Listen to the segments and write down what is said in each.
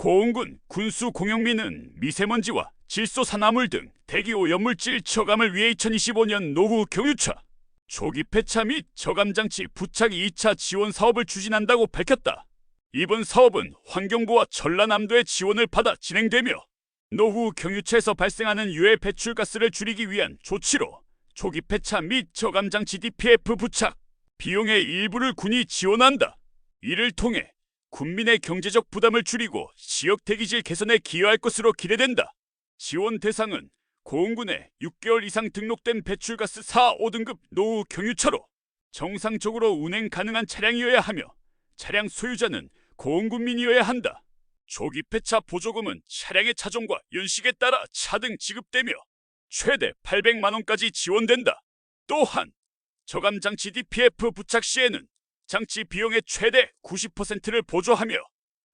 고흥군 군수 공영민은 미세먼지와 질소 산화물 등 대기 오염물질 처감을 위해 2025년 노후 경유차 조기 폐차 및 저감 장치 부착 2차 지원 사업을 추진한다고 밝혔다. 이번 사업은 환경부와 전라남도의 지원을 받아 진행되며 노후 경유차에서 발생하는 유해 배출가스를 줄이기 위한 조치로 조기 폐차 및 저감 장치 DPF 부착 비용의 일부를 군이 지원한다. 이를 통해 군민의 경제적 부담을 줄이고 지역 대기질 개선에 기여할 것으로 기대된다. 지원 대상은 고흥군에 6개월 이상 등록된 배출가스 4, 5등급 노후 경유차로 정상적으로 운행 가능한 차량이어야 하며 차량 소유자는 고흥군민이어야 한다. 조기 폐차 보조금은 차량의 차종과 연식에 따라 차등 지급되며 최대 800만 원까지 지원된다. 또한 저감 장치 DPF 부착 시에는 장치 비용의 최대 90%를 보조하며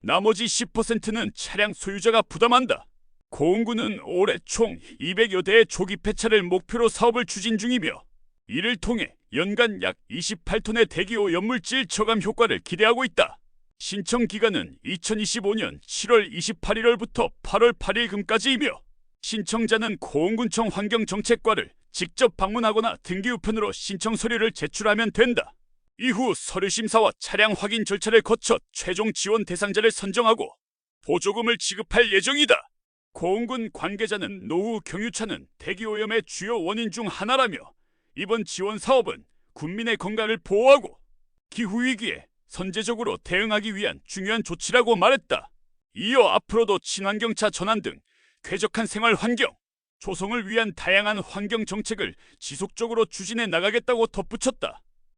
나머지 10%는 차량 소유자가 부담한다. 고흥군은 올해 총 200여 대의 조기 폐차를 목표로 사업을 추진 중이며 이를 통해 연간 약 28톤의 대기오 연물질 저감 효과를 기대하고 있다. 신청 기간은 2025년 7월 28일부터 8월 8일금까지이며 신청자는 고흥군청 환경정책과를 직접 방문하거나 등기 우편으로 신청 서류를 제출하면 된다. 이후 서류 심사와 차량 확인 절차를 거쳐 최종 지원 대상자를 선정하고 보조금을 지급할 예정이다. 고흥군 관계자는 노후 경유차는 대기오염의 주요 원인 중 하나라며 이번 지원 사업은 군민의 건강을 보호하고 기후위기에 선제적으로 대응하기 위한 중요한 조치라고 말했다. 이어 앞으로도 친환경차 전환 등 쾌적한 생활 환경, 조성을 위한 다양한 환경 정책을 지속적으로 추진해 나가겠다고 덧붙였다.